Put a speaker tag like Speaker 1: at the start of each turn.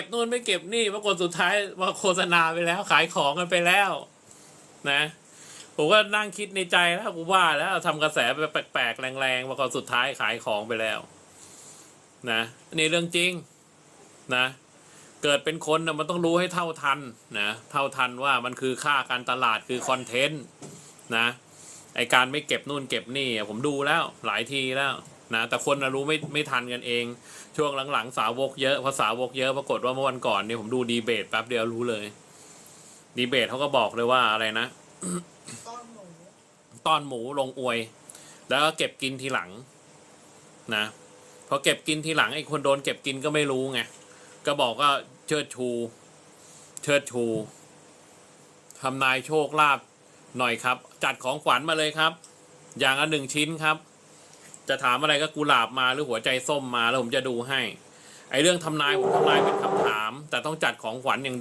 Speaker 1: ก็บนู่นไม่เก็บนี่ปรากฏสุดท้ายมาโฆษณาไปแล้วขายของกันไปแล้ว นะผมก็นั่งคิดในใจแล้วกูว่าแล้วทำกระแสไปแปลกๆแรงๆปรากฏสุดท้ายขายของไปแล้ว นะนี่เรื่องจริง นะ เกิดเป็นคนมันต้องรู้ให้เท่าทันนะเท่าทันว่ามันคือค่าการตลาดคือคอนเทนต์นะไอการไม่เก็บนู่นเก็บนี่ผมดูแล้วหลายทีแล้ว นะแต่คนรู้ไม่ไม่ทันกันเอง ช่วงหลังๆ สาวกเยอะพอสาวกเยอะปรากฏว่าเมื่อวันก่อนเนี่ยผมดูดีเบตแป๊บเดียวรู้เลย ดีเบตเขาก็บอกเลยว่าอะไรนะ
Speaker 2: ต้อนหมู
Speaker 1: ตอนหมูลงอวย แล้วก็เก็บกินทีหลัง นะพอเก็บกินทีหลังไอ้คนโดนเก็บกินก็ไม่รู้ไงก็บอกว่าเชิดชู เชิดชูทำนายโชคลาภหน่อยครับ จัดของขวัญมาเลยครับ อย่างละหนึ่งชิ้นครับ จะถามอะไรก็กุหลาบมาหรือหัวใจส้มมาแล้วผมจะดูให้ ไอ้เรื่องทำนายผมทำนายเป็นคำถาม แต่ต้องจัดของขวัญอย่างเดียว